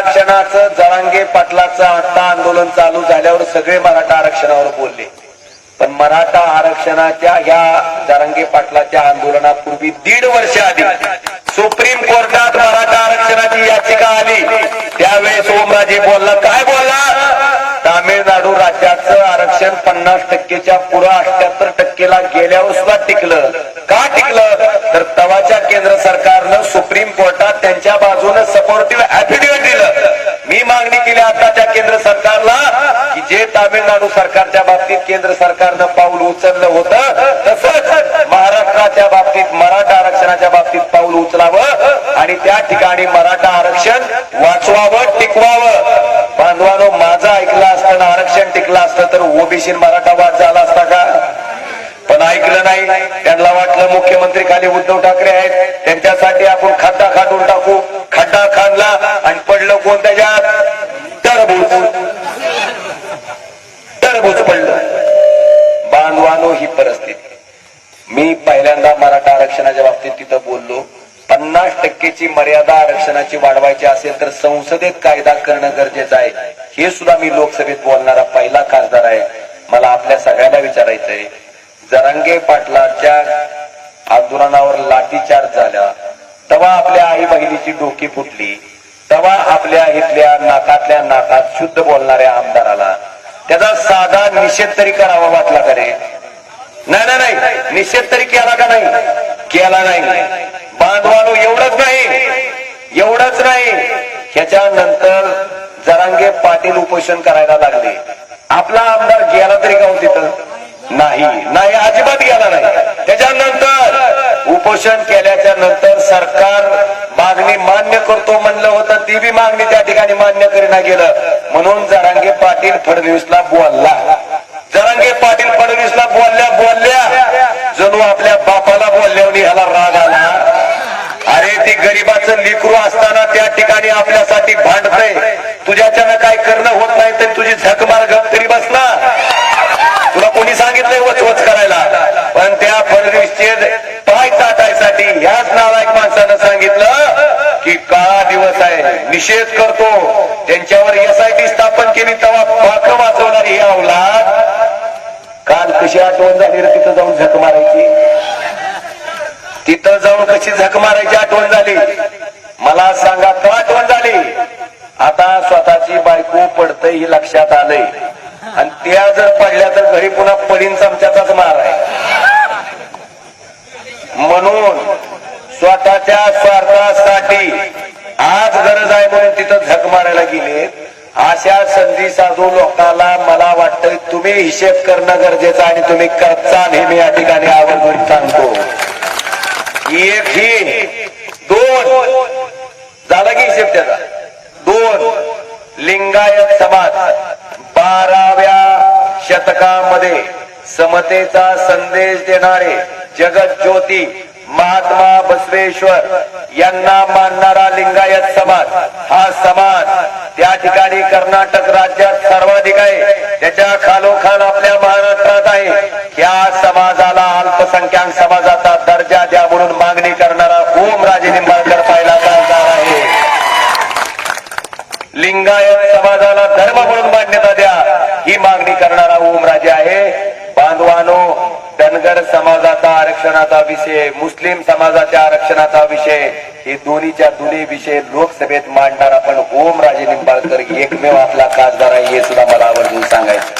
आरक्षणाचं जरांगे पाटलाचं आता आंदोलन चालू झाल्यावर सगळे मराठा आरक्षणावर बोलले. पण मराठा आरक्षणाच्या ह्या जरांगे पाटलाच्या आंदोलनापूर्वी दीड वर्ष आधी सुप्रीम कोर्टात मराठा आरक्षणाची याचिका आली. त्यावेळेस ओमराजे बोलला काय बोलला? तामिळनाडू राज्याचं आरक्षण पन्नास टक्केच्या पुढं अठ्याहत्तर टक्केला गेल्यावर सुद्धा टिकलं. का टिकलं? तर तवाच्या केंद्र सरकारनं सुप्रीम कोर्टात त्यांच्या बाजूने सपोर्टिव्ह ऍफिडेव्हिट दिलं मी मागणी केली आताच्या केंद्र सरकारला की जे तामिळनाडू सरकारच्या बाबतीत केंद्र सरकारनं पाऊल उचललं होतं. तसंच महाराष्ट्राच्या बाबतीत मराठा आरक्षणाच्या बाबतीत पाऊल उचलावं आणि त्या ठिकाणी मराठा आरक्षण वाचवावं टिकवावं. बांधवानो माझं ऐकलं असताना आरक्षण टिकलं असतं तर ओबीसी मराठा वाद झाला असता का? पण ऐकलं नाही. त्यांना वाटलं मुख्यमंत्री खाली उद्धव ठाकरे आहेत. त्यांच्यासाठी आपण खड्डा खाटून टाकू. खड्डा खाणला आणि पडलं कोण त्याच्या बांधवानो ही परिस्थिती. मी पहिल्यांदा मराठा आरक्षणाच्या बाबतीत तिथं बोललो. पन्नास टक्केची मर्यादा आरक्षणाची वाढवायची असेल तर संसदेत कायदा करणं गरजेचं आहे. हे सुद्धा मी लोकसभेत बोलणारा पहिला खासदार आहे. मला आपल्या सगळ्यांना विचारायचंय. जरांगे पाटलाच्या आंदोलनावर लाठीचार्ज झाला. तेव्हा आपल्या आई बहिणीची डोकी फुटली. तेव्हा आपल्या इथल्या नाकातल्या नाकात शुद्ध बोलणाऱ्या आमदाराला. त्याचा साधा निषेध तरी करावा वाटला करे नाही नाही नाही. निषेध तरी केला का नाही? केला नाही. बांधवानो एवढंच नाही. एवढंच नाही. ह्याच्यानंतर जरांगे पाटील उपोषण करायला लागले. आपला आमदार गेला तरी का हो तिथं? नाही. नाही अजिबात गेला नाही. त्याच्यानंतर उपोषण केल्याच्यानंतर सरकार मागणी मान्य करतो म्हणलं होतं. ती बी मागणी त्या ठिकाणी मान्य करीना गेलं. म्हणून जरांगे पाटील फडणवीसला बोलला. जरांगे पाटील फडणवीसला बोलल्या बोलल्या. जणू आपल्या बापाला बोलल्यावर ह्याला राग आला. अरे ती गरीबाचं लिकरू असताना त्या ठिकाणी आपल्यासाठी भांडतय. तुझ्याच्यानं काय करणं होत नाही तर तुझी झक मार गप तरी बसला तुला कोणी सांगितलंय वचवच करायला? पण त्या फडणवीसचे पाय चाटायसाठी ह्याच नालायक माणसानं सांगितलं की का दिवस आहे? निषेध करतो. त्यांच्यावर एसआयटी स्थापन केली तेव्हा कशी आठवण झाली रे तिथं जाऊन झक मारायची. तिथं जाऊन कशी झक मारायची आठवण झाली? मला सांगा का आठवण झाली? आता स्वतःची बायको पडतय ही लक्षात आलंय. आणि त्या जर पडल्या तर घरी पुन्हा पडीन चमच्याचाच मार आहे. म्हणून स्वतःच्या स्वार्थासाठी आज गरज आहे म्हणून तिथं झक मारायला गेले अशा संधी साधू लोकांना मला तुम्ही हिशेब करणं गरजेचं आणि तुम्ही करता नेहमी या ठिकाणी आवर्जून सांगतो. एक ही दोन. झाला की हिशेब त्याचा. दोन. लिंगायत समाज. बाराव्या शतकामध्ये समतेचा संदेश देणारे जगत ज्योती महात्मा बसवेश्वर यांना मानणारा लिंगायत समाज हा समाज त्या ठिकाणी कर्नाटक राज्यात सर्वाधिक आहे. त्याच्या खालो या समाजाला अल्पसंख्याक समाजाचा दर्जा द्या म्हणून मागणी करणारा ओम राजे निंबाळकर पाहिला जाणार आहे. लिंगायत समाजाला धर्म म्हणून मान्यता द्या ही मागणी करणारा ओमराजे आहे. बांधवानो धनगर समाजाचा आरक्षणाचा विषय मुस्लिम समाजाच्या आरक्षणाचा विषय हे दोन्हीच्या दोन्ही विषय लोकसभेत मांडणारा पण ओमराजे निंबाळकर एकमेव आपला खासदार आहे हे सुद्धा मला आवर्जून सांगायचं